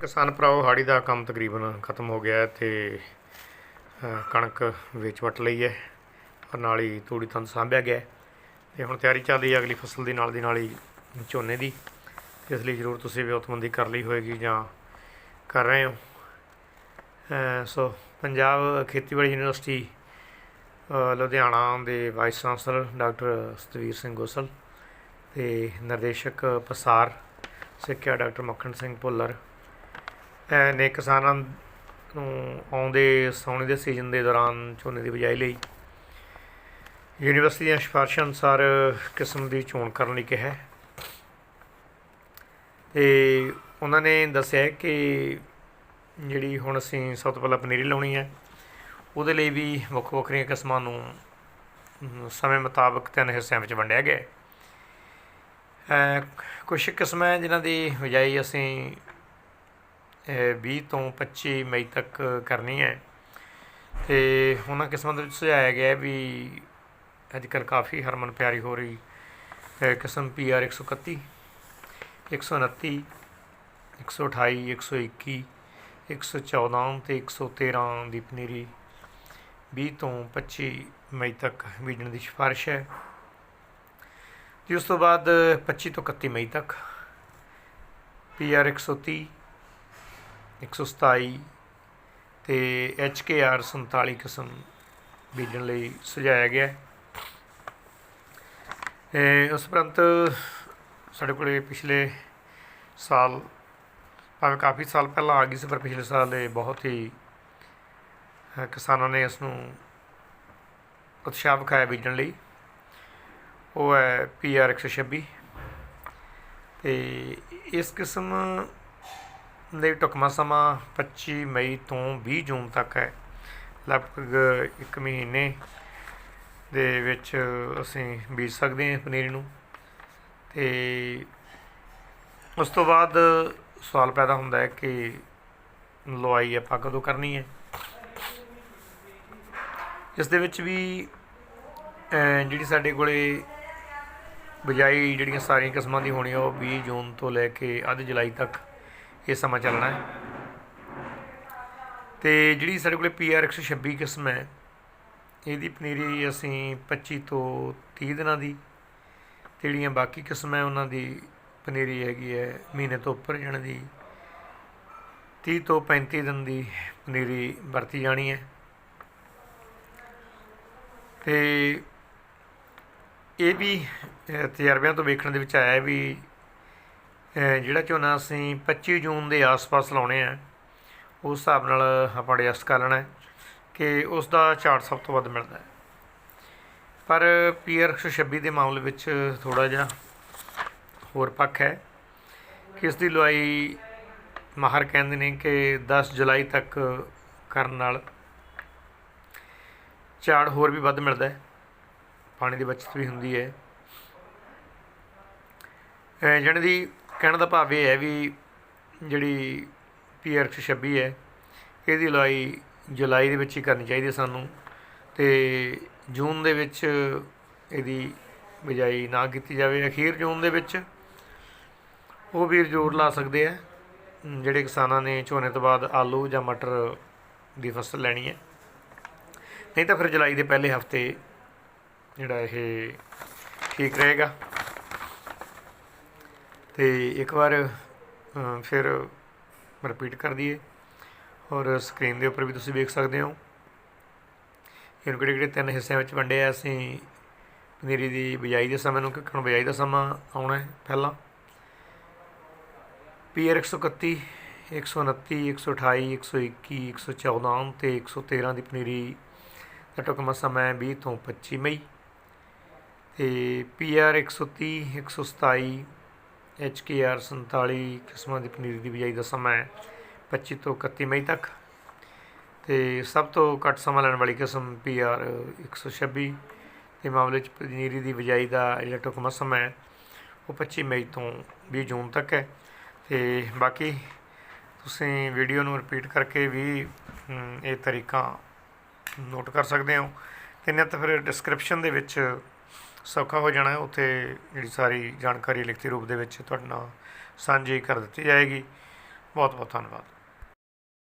ਕਿਸਾਨ ਭਰਾਓ, ਹਾੜੀ ਦਾ ਕੰਮ ਤਕਰੀਬਨ ਖਤਮ ਹੋ ਗਿਆ ਹੈ ਤੇ ਕਣਕ ਵੇਚ ਵਟ ਲਈ ਹੈ ਔਰ ਨਾਲ ਹੀ ਤੂੜੀ ਤੰਦ ਸਾਂਭਿਆ ਗਿਆ ਹੈ ਤੇ ਹੁਣ ਤਿਆਰੀ ਚੱਲ ਰਹੀ ਹੈ ਅਗਲੀ ਫਸਲ ਦੀ ਨਾਲ ਦੀ ਨਾਲ ਹੀ ਝੋਨੇ ਦੀ। ਇਸ ਲਈ ਜ਼ਰੂਰ ਤੁਸੀਂ ਵਿਉਤਮੰਦੀ ਕਰ ਲਈ ਹੋਏਗੀ ਜਾਂ ਕਰ ਰਹੇ ਹੋ। ਸੋ ਪੰਜਾਬ ਖੇਤੀਬਾੜੀ ਯੂਨੀਵਰਸਿਟੀ ਲੁਧਿਆਣਾ ਦੇ vice chancellor doctor Satvir Singh Gosal ਤੇ ਨਿਰਦੇਸ਼ਕ ਪਸਾਰ ਸਿੱਖਿਆ ਡਾਕਟਰ ਮੱਖਣ ਸਿੰਘ ਭੁੱਲਰ ਨੇ ਕਿਸਾਨਾਂ ਨੂੰ ਆਉਂਦੇ ਸਾਉਣੀ ਦੇ ਸੀਜ਼ਨ ਦੇ ਦੌਰਾਨ ਝੋਨੇ ਦੀ ਬਿਜਾਈ ਲਈ ਯੂਨੀਵਰਸਿਟੀ ਦੀਆਂ ਸਿਫਾਰਸ਼ਾਂ ਅਨੁਸਾਰ ਕਿਸਮ ਦੀ ਚੋਣ ਕਰਨ ਲਈ ਕਿਹਾ ਹੈ। ਤੇ ਉਹਨਾਂ ਨੇ ਦੱਸਿਆ ਕਿ ਜਿਹੜੀ ਹੁਣ ਅਸੀਂ ਸਭ ਤੋਂ ਪਹਿਲਾਂ ਪਨੀਰੀ ਲਾਉਣੀ ਹੈ, ਉਹਦੇ ਲਈ ਵੀ ਵੱਖ ਵੱਖਰੀਆਂ ਕਿਸਮਾਂ ਨੂੰ ਸਮੇਂ ਮੁਤਾਬਕ ਤਿੰਨ ਹਿੱਸਿਆਂ ਵਿੱਚ ਵੰਡਿਆ ਗਿਆ ਹੈ ਕੁਝ ਕਿਸਮਾਂ ਜਿਨ੍ਹਾਂ ਦੀ ਬਿਜਾਈ ਅਸੀਂ 20 ਤੋਂ 25 ਮਈ ਤੱਕ ਕਰਨੀ ਹੈ। ਤੇ ਉਹਨਾਂ ਕਿਸਮਾਂ ਦੇ ਵਿੱਚ ਸੁਝਾਇਆ ਗਿਆ ਵੀ ਅੱਜ ਕੱਲ੍ਹ ਕਾਫੀ ਹਰਮਨ ਪਿਆਰੀ ਹੋ ਰਹੀ ਕਿਸਮ ਪੀ ਆਰ 131 129 128 121 114 ਤੇ 113 ਦੀ ਪਨੀਰੀ 20 ਤੋਂ 25 ਮਈ ਤੱਕ ਬੀਜਣ ਦੀ ਸਿਫਾਰਿਸ਼ ਹੈ। ਤੇ ਉਸ ਤੋਂ ਬਾਅਦ 25 ਤੋਂ 31 ਮਈ ਤੱਕ ਪੀ ਆਰ 130 127 ਤੇ ਐਚ ਕੇ ਆਰ 47 ਕਿਸਮ ਬੀਜਣ ਲਈ ਸੁਝਾਇਆ ਗਿਆ ਹੈ। ਉਸ ਉਪਰੰਤ ਸਾਡੇ ਕੋਲੇ ਪਿਛਲੇ ਸਾਲ, ਭਾਵੇਂ ਕਾਫੀ ਸਾਲ ਪਹਿਲਾਂ ਆ ਗਈ ਸੀ, ਪਰ ਪਿਛਲੇ ਸਾਲ ਇਹ ਬਹੁਤ ਹੀ ਕਿਸਾਨਾਂ ਨੇ ਇਸ ਨੂੰ ਉਤਸ਼ਾਹ ਵਿਖਾਇਆ ਬੀਜਣ ਲਈ। ਉਹ ਹੈ ਪੀ ਆਰ 126 ਤੇ ਇਸ ਕਿਸਮ ਦੇ ਢੁਕਵਾਂ ਸਮਾਂ 25 ਮਈ ਤੋਂ 20 ਜੂਨ ਤੱਕ ਹੈ। ਲਗਭਗ ਇੱਕ ਮਹੀਨੇ ਦੇ ਵਿੱਚ ਅਸੀਂ ਬੀਜ ਸਕਦੇ ਹਾਂ ਪਨੀਰੀ ਨੂੰ। ਤੇ ਉਸ ਤੋਂ ਬਾਅਦ ਸਵਾਲ ਪੈਦਾ ਹੁੰਦਾ ਹੈ ਕਿ ਲੁਆਈ ਆਪਾਂ ਕਦੋਂ ਕਰਨੀ ਹੈ? ਇਸ ਦੇ ਵਿੱਚ ਵੀ ਜਿਹੜੀ ਸਾਡੇ ਕੋਲੇ ਬਿਜਾਈ ਜਿਹੜੀਆਂ ਸਾਰੀਆਂ ਕਿਸਮਾਂ ਦੀ ਹੋਣੀ ਆ ਉਹ 20 ਜੂਨ ਤੋਂ ਲੈ ਕੇ ਅੱਧ ਜੁਲਾਈ ਤੱਕ ਇਹ ਸਮਾਂ ਚੱਲਣਾ ਹੈ। ਤੇ ਜਿਹੜੀ ਸਾਡੇ ਕੋਲੇ ਪੀਆਰ 126 ਕਿਸਮ ਹੈ, ਇਹਦੀ ਪਨੀਰੀ ਅਸੀਂ 25 ਤੋਂ 30 ਦਿਨਾਂ ਦੀ, ਤੇ ਜਿਹੜੀਆਂ ਬਾਕੀ ਕਿਸਮਾਂ ਉਹਨਾਂ ਦੀ ਪਨੀਰੀ ਹੈਗੀ ਹੈ ਮਹੀਨੇ ਤੋਂ ਉੱਪਰ ਜਾਣ ਦੀ। 30 ਤੋਂ 35 ਦਿਨ ਦੀ ਪਨੀਰੀ ਵਰਤੀ ਜਾਣੀ ਹੈ। ਤੇ ਇਹ ਵੀ ਤਜਰਬਿਆਂ ਤੋਂ ਵੇਖਣ ਦੇ ਵਿੱਚ ਆਇਆ ਵੀ ਜਿਹੜਾ ਝੋਨਾ ਅਸੀਂ 25 ਜੂਨ ਦੇ ਆਸ-ਪਾਸ ਲਾਉਣੇ ਆ, ਉਸ ਹਿਸਾਬ ਨਾਲ ਆਪਾਂ ਐਡਜਸਟ ਕਰ ਲੈਣਾ ਕਿ ਉਸ ਦਾ ਝਾੜ ਸਭ ਤੋਂ ਵੱਧ ਮਿਲਦਾ ਹੈ। ਪਰ ਪੀਆਰ 126 ਦੇ ਮਾਮਲੇ ਵਿੱਚ ਥੋੜਾ ਜਿਹਾ ਹੋਰ ਪੱਖ ਹੈ ਕਿ ਇਸ ਦੀ ਲੁਆਈ ਮਾਹਰ ਕਹਿੰਦੇ ਨੇ ਕਿ 10 ਜੁਲਾਈ ਤੱਕ ਕਰਨ ਨਾਲ ਝਾੜ ਹੋਰ ਵੀ ਵੱਧ ਮਿਲਦਾ ਹੈ, ਪਾਣੀ ਦੀ ਬਚਤ ਵੀ ਹੁੰਦੀ ਹੈ। ਜਾਣੀ ਦੀ ਕਹਿਣ ਦਾ ਭਾਵ ਇਹ ਹੈ ਵੀ ਜਿਹੜੀ ਪੀਆਰ 126 ਹੈ, ਇਹਦੀ ਲੁਆਈ ਜੁਲਾਈ ਦੇ ਵਿੱਚ ਹੀ ਕਰਨੀ ਚਾਹੀਦੀ ਹੈ ਸਾਨੂੰ ਤੇ ਜੂਨ ਦੇ ਵਿੱਚ ਇਹਦੀ ਬਿਜਾਈ ਨਾ ਕੀਤੀ ਜਾਵੇ। ਅਖੀਰ ਜੂਨ ਦੇ ਵਿੱਚ ਉਹ ਵੀਰ ਜ਼ੋਰ ਲਾ ਸਕਦੇ ਆ, ਜਿਹੜੇ ਕਿਸਾਨਾਂ ਨੇ ਝੋਨੇ ਤੋਂ ਬਾਅਦ ਆਲੂ ਜਾਂ ਮਟਰ ਦੀ ਫਸਲ ਲੈਣੀ ਹੈ। ਨਹੀਂ ਤਾਂ ਫਿਰ ਜੁਲਾਈ ਦੇ ਪਹਿਲੇ ਹਫ਼ਤੇ ਜਿਹੜਾ ਇਹ ਠੀਕ ਰਹੇਗਾ। ਤੇ ਇੱਕ ਵਾਰ ਫਿਰ ਰਿਪੀਟ ਕਰ ਦਈਏ। ਔਰ ਸਕਰੀਨ ਦੇ ਉੱਪਰ ਵੀ ਤੁਸੀਂ ਵੇਖ ਸਕਦੇ ਹੋ। ਇਹਨੂੰ ਕਿਹੜੇ ਕਿਹੜੇ ਤਿੰਨ ਹਿੱਸਿਆਂ ਵਿੱਚ ਵੰਡਿਆ ਅਸੀਂ ਪਨੀਰੀ ਦੀ ਬਿਜਾਈ ਦੇ ਸਮੇਂ ਨੂੰ ਕਿਉਂਕਿ ਹੁਣ ਬਿਜਾਈ ਦਾ ਸਮਾਂ ਆਉਣਾ ਹੈ ਪਹਿਲਾਂ। ਪੀਆਰ 131 129 128 121 114 ਤੇ 113 ਦੀ ਪਨੀਰੀ ਦਾ ਢੁਕਵਾਂ ਸਮਾਂ ਹੈ 20 ਤੋਂ 25 ਮਈ। ਤੇ ਪੀਆਰ 130 127 ਐਚਕੇਆਰ 47 ਕਿਸਮਾਂ ਦੀ ਪਨੀਰੀ ਦੀ ਬਿਜਾਈ ਦਾ ਸਮਾਂ ਹੈ 25 ਤੋਂ 31 ਮਈ ਤੱਕ ਤੇ ਸਭ ਤੋਂ ਘੱਟ ਸਮਾਂ ਲੈਣ ਵਾਲੀ ਕਿਸਮ ਪੀਆਰ 126 ਦੇ ਮਾਮਲੇ 'ਚ ਪਨੀਰੀ ਦੀ ਬਿਜਾਈ ਦਾ ਜਿਹੜਾ ਢੁਕਵਾਂ ਸਮਾਂ ਹੈ ਉਹ 25 ਮਈ ਤੋਂ 20 ਜੂਨ ਤੱਕ ਹੈ ਤੇ ਬਾਕੀ ਤੁਸੀਂ ਵੀਡੀਓ ਨੂੰ ਰਿਪੀਟ ਕਰਕੇ ਵੀ ਇਹ ਤਰੀਕਾ ਨੋਟ ਕਰ ਸਕਦੇ ਹੋ ਤੇ ਨਹੀਂ ਤਾਂ ਫਿਰ ਡਿਸਕ੍ਰਿਪਸ਼ਨ ਦੇ ਵਿੱਚ ਸੌਖਾ ਹੋ ਜਾਣਾ ਹੈ। ਉੱਥੇ ਜਿਹੜੀ ਸਾਰੀ ਜਾਣਕਾਰੀ ਲਿਖਤੀ ਰੂਪ ਦੇ ਵਿੱਚ ਤੁਹਾਡੇ ਨਾਲ ਸਾਂਝੀ ਕਰ ਦਿੱਤੀ ਜਾਏਗੀ। ਬਹੁਤ ਬਹੁਤ ਧੰਨਵਾਦ।